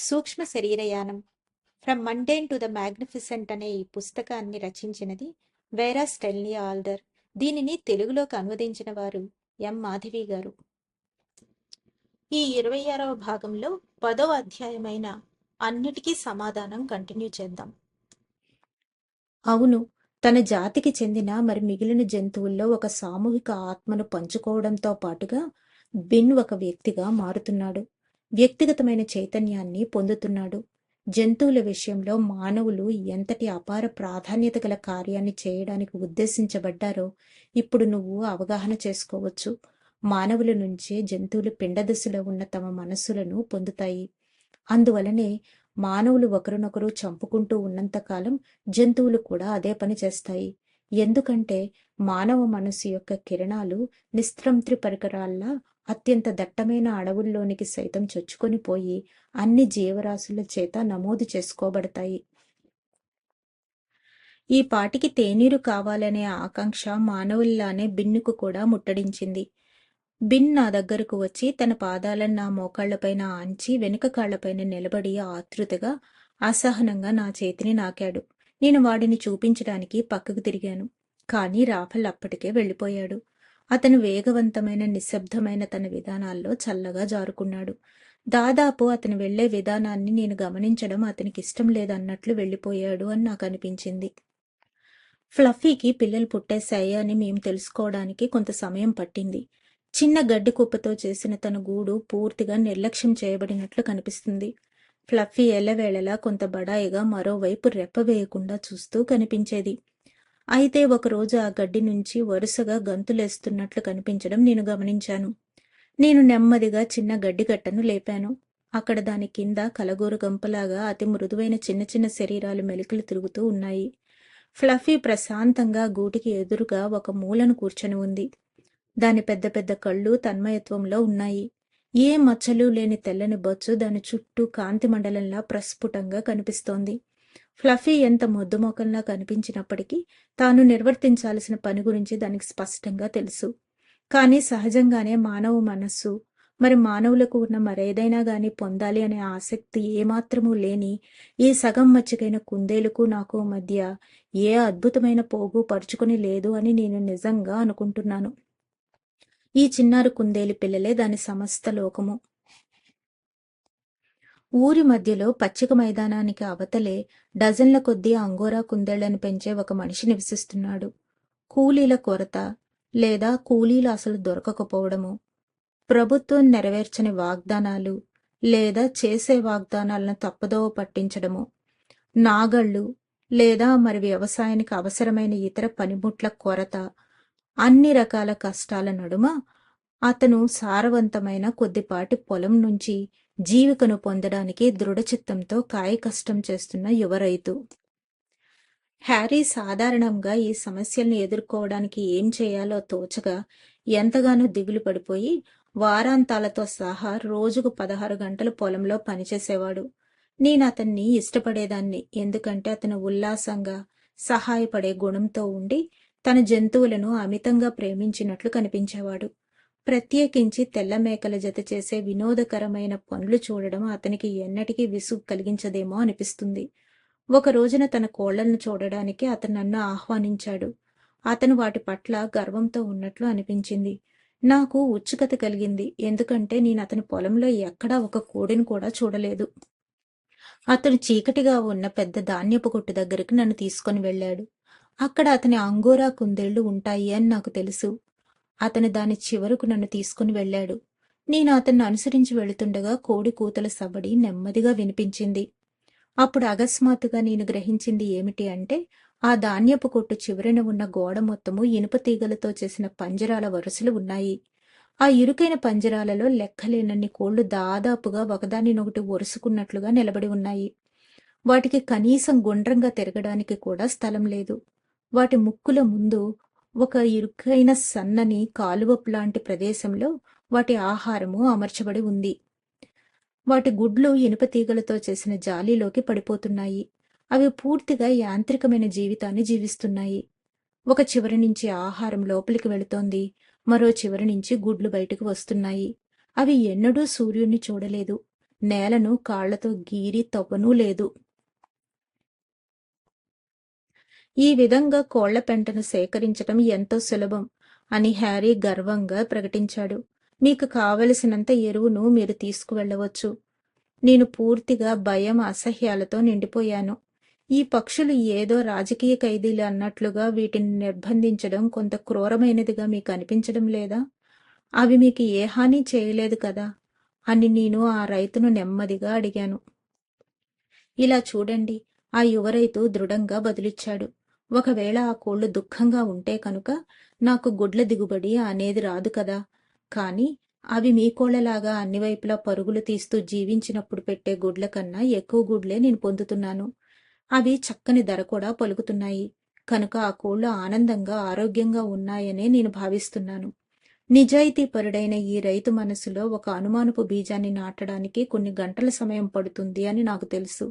సూక్ష్మ శరీరయానం from mundane to the magnificent అనే ఈ పుస్తకాన్ని రచించినది వేరా స్టెల్నీ ఆల్డర్. దీనిని తెలుగులోకి అనువదించిన వారు ఎం. మాధవి గారు. ఈ ఇరవై ఆరవ భాగంలో పదవ అధ్యాయమైన అన్నిటికీ సమాధానం కంటిన్యూ చేద్దాం. అవును తన జాతికి చెందిన మరి మిగిలిన జంతువుల్లో ఒక సామూహిక ఆత్మను పంచుకోవడంతో పాటుగా బిన్ ఒక వ్యక్తిగా మారుతున్నాడు. వ్యక్తిగతమైన చైతన్యాన్ని పొందుతున్నాడు. జంతువుల విషయంలో మానవులు ఎంతటి అపార ప్రాధాన్యత గల కార్యాన్ని చేయడానికి ఉద్దేశించబడ్డారో ఇప్పుడు నువ్వు అవగాహన చేసుకోవచ్చు. మానవుల నుంచే జంతువులు పిండదశలో ఉన్న తమ మనస్సులను పొందుతాయి. అందువలనే మానవులు ఒకరినొకరు చంపుకుంటూ ఉన్నంతకాలం జంతువులు కూడా అదే పని చేస్తాయి. ఎందుకంటే మానవ మనసు యొక్క కిరణాలు నిస్త్రంత్రి పరికరాల్లా అత్యంత దట్టమైన అడవుల్లోనికి సైతం చొచ్చుకొని పోయి అన్ని జీవరాశుల చేత నమోదు చేసుకోబడతాయి. ఈ పాటికి తేనీరు కావాలనే ఆకాంక్ష మానవుల్లానే బిన్నుకు కూడా ముట్టడించింది. బిన్ నా దగ్గరకు వచ్చి తన పాదాలను నా మోకాళ్ళపైన ఆంచి వెనుక కాళ్ళపైన నిలబడి ఆతృతగా అసహనంగా నా చేతిని నాకాడు. నేను వాడిని చూపించడానికి పక్కకు తిరిగాను. కానీ రాఫల్ అప్పటికే వెళ్ళిపోయాడు. అతను వేగవంతమైన నిశ్శబ్దమైన తన విధానాల్లో చల్లగా జారుకున్నాడు. దాదాపు అతను వెళ్ళే విధానాన్ని నేను గమనించడం అతనికి ఇష్టం లేదన్నట్లు వెళ్ళిపోయాడు అని నాకు అనిపించింది. ఫ్లఫీకి పిల్లలు పుట్టేశాయి అని మేము తెలుసుకోవడానికి కొంత సమయం పట్టింది. చిన్న గడ్డి కుప్పతో చేసిన తన గూడు పూర్తిగా నిర్లక్ష్యం చేయబడినట్లు కనిపిస్తుంది. ఫ్లఫీ ఎల్లవేళలా కొంత బడాయిగా మరోవైపు రెప్పవేయకుండా చూస్తూ కనిపించేది. అయితే ఒకరోజు ఆ గడ్డి నుంచి వరుసగా గంతులేస్తున్నట్లు కనిపించడం నేను గమనించాను. నేను నెమ్మదిగా చిన్న గడ్డి గట్టను లేపాను. అక్కడ దాని కింద కలగూరు గంపలాగా అతి మృదువైన చిన్న చిన్న శరీరాలు మెలికలు తిరుగుతూ ఉన్నాయి. ఫ్లఫీ ప్రశాంతంగా గూటికి ఎదురుగా ఒక మూలను కూర్చొని ఉంది. దాని పెద్ద పెద్ద కళ్ళు తన్మయత్వంలో ఉన్నాయి. ఏ మచ్చలు లేని తెల్లని బొచ్చు దాని చుట్టూ కాంతి మండలంలా ప్రస్ఫుటంగా కనిపిస్తోంది. ఫ్లఫీ ఎంత మొద్దుమోకంలా కనిపించినప్పటికీ తాను నిర్వర్తించాల్సిన పని గురించి దానికి స్పష్టంగా తెలుసు. కానీ సహజంగానే మానవ మనస్సు మరి మానవులకు ఉన్న మరేదైనా గాని పొందాలి అనే ఆసక్తి ఏమాత్రమూ లేని ఈ సగం మచ్చికైన కుందేలుకు నాకు మధ్య ఏ అద్భుతమైన పోగు పరుచుకుని లేదు అని నేను నిజంగా అనుకుంటున్నాను. ఈ చిన్నారు కుందేలి పిల్లలే దాని సమస్త లోకము. ఊరి మధ్యలో పచ్చిక మైదానానికి అవతలే డజన్ల కొద్దీ అంగోరా కుందేళ్ళను పెంచే ఒక మనిషి నివసిస్తున్నాడు కూలీల కొరత లేదా కూలీలు అసలు దొరకకపోవడము ప్రభుత్వం నెరవేర్చని వాగ్దానాలు లేదా చేసే వాగ్దానాలను తప్పదోవ పట్టించడము నాగళ్ళు లేదా మరి వ్యవసాయానికి అవసరమైన ఇతర పనిముట్ల కొరత అన్ని రకాల కష్టాల నడుమ అతను సారవంతమైన కొద్దిపాటి పొలం నుంచి జీవికను పొందడానికి దృఢచిత్తంతో కాయ కష్టం చేస్తున్న యువ రైతు. హ్యారీ సాధారణంగా ఈ సమస్యల్ని ఎదుర్కోవడానికి ఏం చేయాలో తోచగా ఎంతగానో దిగులు పడిపోయి వారాంతాలతో సహా రోజుకు పదహారు గంటలు పొలంలో పనిచేసేవాడు. నేను అతన్ని ఇష్టపడేదాన్ని ఎందుకంటే అతను ఉల్లాసంగా సహాయపడే గుణంతో ఉండి తన జంతువులను అమితంగా ప్రేమించినట్లు కనిపించేవాడు. ప్రత్యేకించి తెల్ల మేకల జత చేసే వినోదకరమైన పనులు చూడడం అతనికి ఎన్నటికీ విసుగు కలిగించదేమో అనిపిస్తుంది. ఒక రోజున తన కోళ్ళను చూడడానికి అతను నన్ను ఆహ్వానించాడు. అతను వాటి పట్ల గర్వంతో ఉన్నట్లు అనిపించింది. నాకు ఉత్సుకత కలిగింది. ఎందుకంటే నేను అతని పొలంలో ఎక్కడా ఒక కోడిని కూడా చూడలేదు. అతను చీకటిగా ఉన్న పెద్ద ధాన్యపు కొట్టు దగ్గరికి నన్ను తీసుకొని వెళ్ళాడు. అక్కడ అతని అంగోరా కుందేళ్ళు ఉంటాయి అని నాకు తెలుసు. అతను దాని చివరకు నన్ను తీసుకుని వెళ్ళాడు. నేను అతన్ని అనుసరించి వెళుతుండగా కోడి కూతల సబడి నెమ్మదిగా వినిపించింది. అప్పుడు అకస్మాత్తుగా నేను గ్రహించింది ఏమిటి అంటే ఆ ధాన్యపు కొట్టు చివరన ఉన్న గోడ మొత్తము ఇనుప తీగలతో చేసిన పంజరాల వరుసలు ఉన్నాయి. ఆ ఇరుకైన పంజరాలలో లెక్కలేనన్ని కోళ్ళు దాదాపుగా ఒకదానినొకటి ఒరుసుకున్నట్లుగా నిలబడి ఉన్నాయి. వాటికి కనీసం గుండ్రంగా తిరగడానికి కూడా స్థలం లేదు. వాటి ముక్కుల ముందు ఒక ఇరుకైన సన్నని కాలువపు లాంటి ప్రదేశంలో వాటి ఆహారము అమర్చబడి ఉంది. వాటి గుడ్లు ఇనుప తీగలతో చేసిన జాలీలోకి పడిపోతున్నాయి. అవి పూర్తిగా యాంత్రికమైన జీవితాన్ని జీవిస్తున్నాయి. ఒక చివరి నుంచి ఆహారం లోపలికి వెళుతోంది. మరో చివరి నుంచి గుడ్లు బయటకు వస్తున్నాయి. అవి ఎన్నడూ సూర్యుణ్ణి చూడలేదు. నేలను కాళ్ళతో గీరి తవ్వనూ లేదు. ఈ విధంగా కోళ్ళ పెంటను సేకరించటం ఎంతో సులభం అని హ్యారీ గర్వంగా ప్రకటించాడు. మీకు కావలసినంత ఎరువును మీరు తీసుకువెళ్ళవచ్చు. నేను పూర్తిగా భయం అసహ్యాలతో నిండిపోయాను. ఈ పక్షులు ఏదో రాజకీయ ఖైదీలు అన్నట్లుగా వీటిని నిర్బంధించడం కొంత క్రూరమైనదిగా మీకు అనిపించడం లేదా? అవి మీకు ఏ హాని చేయలేదు కదా అని నేను ఆ రైతును నెమ్మదిగా అడిగాను. ఇలా చూడండి. ఆ యువ రైతు దృఢంగా బదులిచ్చాడు. ఒకవేళ ఆ కోళ్ళు దుఃఖంగా ఉంటే కనుక నాకు గుడ్ల దిగుబడి అనేది రాదు కదా. కానీ అవి మీ కోళ్ళలాగా అన్ని వైపులా పరుగులు తీస్తూ జీవించినప్పుడు పెట్టే గుడ్ల కన్నా ఎక్కువ గుడ్లే నేను పొందుతున్నాను. అవి చక్కని ధర కూడా పలుకుతున్నాయి. కనుక ఆ కోళ్ళు ఆనందంగా ఆరోగ్యంగా ఉన్నాయనే నేను భావిస్తున్నాను. నిజాయితీ పరుడైన ఈ రైతు మనసులో ఒక అనుమానపు బీజాన్ని నాటడానికి కొన్ని గంటల సమయం పడుతుంది అని నాకు తెలుసు.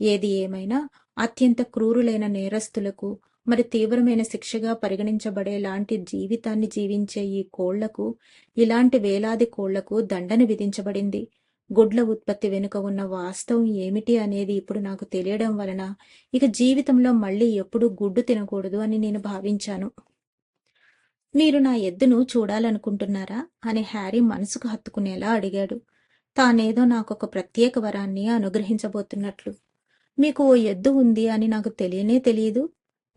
ఏది ఏమైనా అత్యంత క్రూరులైన నేరస్తులకు మరి తీవ్రమైన శిక్షగా పరిగణించబడే లాంటి జీవితాన్ని జీవించే ఈ కోళ్ళకు ఇలాంటి వేలాది కోళ్ళకు దండన విధించబడింది. గుడ్ల ఉత్పత్తి వెనుక ఉన్న వాస్తవం ఏమిటి అనేది ఇప్పుడు నాకు తెలియడం వలన ఇక జీవితంలో మళ్ళీ ఎప్పుడూ గుడ్డు తినకూడదు అని నేను భావించాను. మీరు నా ఎద్దును చూడాలనుకుంటున్నారా అని హ్యారీ మనసుకు హత్తుకునేలా అడిగాడు. తానేదో నాకొక ప్రత్యేక వరాన్ని అనుగ్రహించబోతున్నట్లు. మీకు ఓ ఎద్దు ఉంది అని నాకు తెలియనే తెలియదు.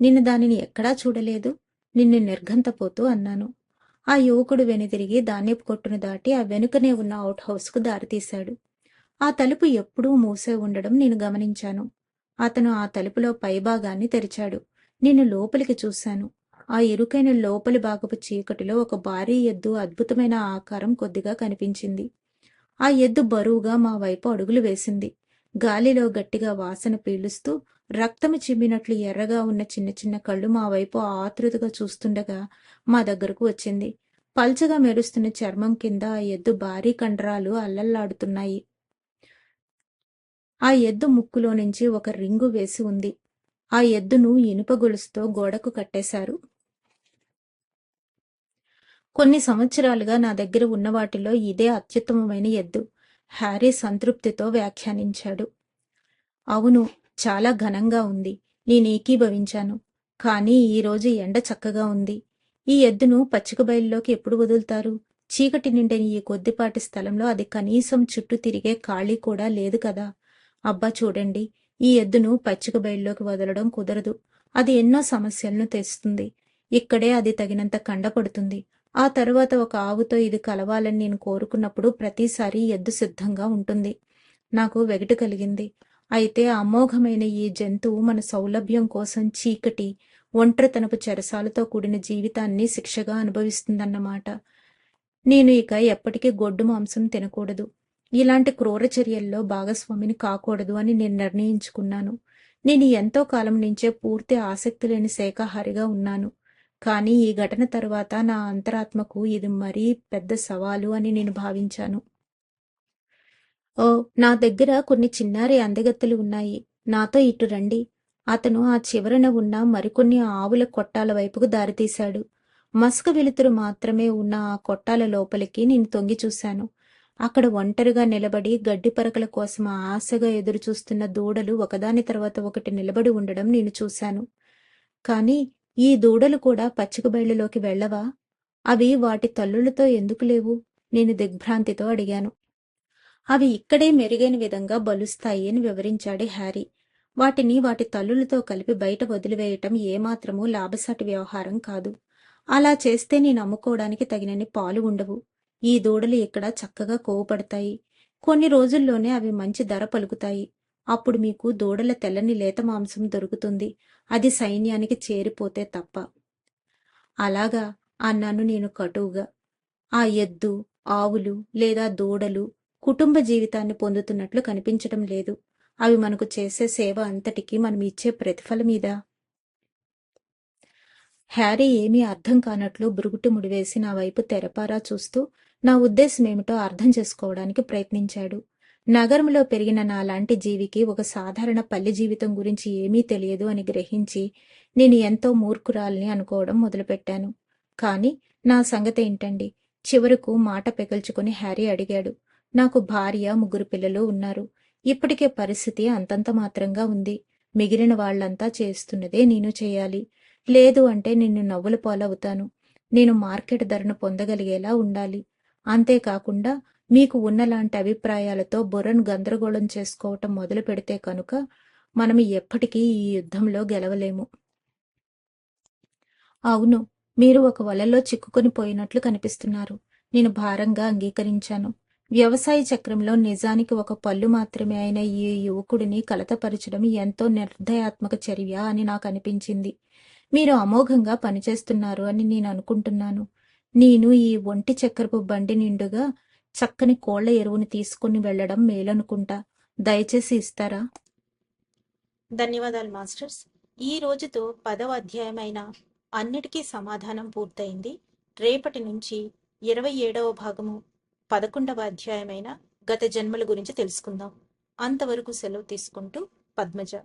నిన్ను దానిని ఎక్కడా చూడలేదు. నిన్ను నిర్ఘంతపోతూ అన్నాను. ఆ యువకుడు వెనుతిరిగి ధాన్యపు కొట్టును దాటి ఆ వెనుకనే ఉన్న అవుట్ హౌస్కు దారితీశాడు. ఆ తలుపు ఎప్పుడూ మూసే ఉండడం నేను గమనించాను. అతను ఆ తలుపులో పైభాగాన్ని తెరిచాడు. నేను లోపలికి చూశాను. ఆ ఇరుకైన లోపలి భాగపు చీకటిలో ఒక భారీ ఎద్దు అద్భుతమైన ఆకారం కొద్దిగా కనిపించింది. ఆ ఎద్దు బరువుగా మా వైపు అడుగులు వేసింది. గాలిలో గట్టిగా వాసన పీలుస్తూ రక్తము చిమ్మినట్లు ఎర్రగా ఉన్న చిన్న చిన్న కళ్ళు మా వైపు ఆతృతగా చూస్తుండగా మా దగ్గరకు వచ్చింది. పల్చగా మెరుస్తున్న చర్మం కింద ఆ ఎద్దు భారీ కండరాలు అల్లల్లాడుతున్నాయి. ఆ ఎద్దు ముక్కులో నుంచి ఒక రింగు వేసి ఉంది. ఆ ఎద్దును ఇనుప గొలుసుతో గోడకు కట్టేశారు. కొన్ని సంవత్సరాలుగా నా దగ్గర ఉన్న వాటిలో ఇదే అత్యుత్తమమైన ఎద్దు. హ్యారీ సంతృప్తితో వ్యాఖ్యానించాడు. అవును చాలా ఘనంగా ఉంది. నేను ఏకీభవించాను. కానీ ఈరోజు ఎండ చక్కగా ఉంది. ఈ ఎద్దును పచ్చిక బయలులోకి ఎప్పుడు వదులుతారు? చీకటి నిండిన ఈ కొద్దిపాటి స్థలంలో అది కనీసం చుట్టూ తిరిగే ఖాళీ కూడా లేదు కదా? అబ్బా చూడండి. ఈ ఎద్దును పచ్చిక బయలులోకి వదలడం కుదరదు. అది ఎన్నో సమస్యలను తెస్తుంది. ఇక్కడే అది తగినంత కండపడుతుంది. ఆ తరువాత ఒక ఆవుతో ఇది కలవాలని నేను కోరుకున్నప్పుడు ప్రతిసారి ఎద్దు సిద్ధంగా ఉంటుంది. నాకు వెగటు కలిగింది. అయితే అమోఘమైన ఈ జంతువు మన సౌలభ్యం కోసం చీకటి ఒంటరితనపు చెరసాలతో కూడిన జీవితాన్ని శిక్షగా అనుభవిస్తుందన్నమాట. నేను ఇక ఎప్పటికీ గొడ్డు మాంసం తినకూడదు. ఇలాంటి క్రూర చర్యల్లో భాగస్వామిని కాకూడదు అని నేను నిర్ణయించుకున్నాను. నేను ఎంతో కాలం నుంచే పూర్తి ఆసక్తి లేని శాఖాహారిగా ఉన్నాను. కానీ ఈ ఘటన తర్వాత నా అంతరాత్మకు ఇది మరీ పెద్ద సవాలు అని నేను భావించాను. ఓ నా దగ్గర కొన్ని చిన్నారి అందగత్తెలు ఉన్నాయి. నాతో ఇటు రండి. అతను ఆ చివరన ఉన్న మరికొన్ని ఆవుల కొట్టాల వైపుకు దారితీశాడు. మస్క వెలుతురు మాత్రమే ఉన్న ఆ కొట్టాల లోపలికి నేను తొంగి చూశాను. అక్కడ ఒంటరిగా నిలబడి గడ్డి పరకల కోసం ఆశగా ఎదురుచూస్తున్న దూడలు ఒకదాని తర్వాత ఒకటి నిలబడి ఉండడం నేను చూశాను. కానీ ఈ దూడలు కూడా పచ్చిక బయలులోకి వెళ్ళవా? అవి వాటి తల్లులతో ఎందుకు లేవు? నేను దిగ్భ్రాంతితో అడిగాను. అవి ఇక్కడే మెరుగైన విధంగా బలుస్తాయి అని వివరించాడు హ్యారీ వాటిని వాటి తల్లులతో కలిపి బయట వదిలివేయటం ఏమాత్రమూ లాభసాటి వ్యవహారం కాదు. అలా చేస్తే నేను అమ్ముకోవడానికి తగినన్ని పాలు ఉండవు. ఈ దూడలు ఇక్కడ చక్కగా కోవపడతాయి కొన్ని రోజుల్లోనే అవి మంచి ధర పలుకుతాయి. అప్పుడు మీకు దూడల తెల్లని లేత మాంసం దొరుకుతుంది. అది సైన్యానికి చేరిపోతే తప్ప. అలాగా అన్నాను నేను కటువుగా. ఆ ఎద్దు ఆవులు లేదా దూడలు కుటుంబ జీవితాన్ని పొందుతున్నట్లు కనిపించడం లేదు. అవి మనకు చేసే సేవ అంతటికీ మనం ఇచ్చే ప్రతిఫలం మీద హ్యారీ ఏమీ అర్థం కానట్లు బురుగుటు ముడివేసి నా వైపు తెరపారా చూస్తూ నా ఉద్దేశం ఏమిటో అర్థం చేసుకోవడానికి ప్రయత్నించాడు. నగరంలో పెరిగిన నాలాంటి జీవికి ఒక సాధారణ పల్లె జీవితం గురించి ఏమీ తెలియదు అని గ్రహించి నేను ఎంతో మూర్ఖురాల్ని అనుకోవడం మొదలుపెట్టాను. కానీ నా సంగతి ఏంటండి? చివరకు మాట పెగల్చుకుని హ్యారీ అడిగాడు. నాకు భార్య ముగ్గురు పిల్లలు ఉన్నారు. ఇప్పటికే పరిస్థితి అంతంత మాత్రంగా ఉంది. మిగిలిన వాళ్ళంతా చేస్తున్నదే నేను చేయాలి. లేదు అంటే నిన్ను నవ్వుల పాలవుతాను. నేను మార్కెట్ ధరను పొందగలిగేలా ఉండాలి. అంతేకాకుండా మీకు ఉన్నలాంటి అభిప్రాయాలతో బుర్రను గందరగోళం చేసుకోవటం మొదలు పెడితే కనుక మనం ఎప్పటికీ ఈ యుద్ధంలో గెలవలేము. అవును మీరు ఒక వలలో చిక్కుకొని పోయినట్లు కనిపిస్తున్నారు. నేను భారంగా అంగీకరించాను. వ్యవసాయ చక్రంలో నిజానికి ఒక పళ్ళు మాత్రమే అయిన ఈ యువకుడిని కలతపరచడం ఎంతో నిర్దయాత్మక చర్య అని నాకు అనిపించింది. మీరు అమోఘంగా పనిచేస్తున్నారు అని నేను అనుకుంటున్నాను. నేను ఈ ఒంటి చక్రపు బండి నిండుగా చక్కని కోళ్ళ ఎరువుని తీసుకుని వెళ్ళడం మేలనుకుంటా. దయచేసి ఇస్తారా? ధన్యవాదాలు మాస్టర్స్. ఈ రోజుతో పదవ అధ్యాయమైన అన్నిటికీ సమాధానం పూర్తయింది. రేపటి నుంచి ఇరవై ఏడవ భాగము పదకొండవ అధ్యాయమైన గత జన్మల గురించి తెలుసుకుందాం. అంతవరకు సెలవు తీసుకుంటూ పద్మజ.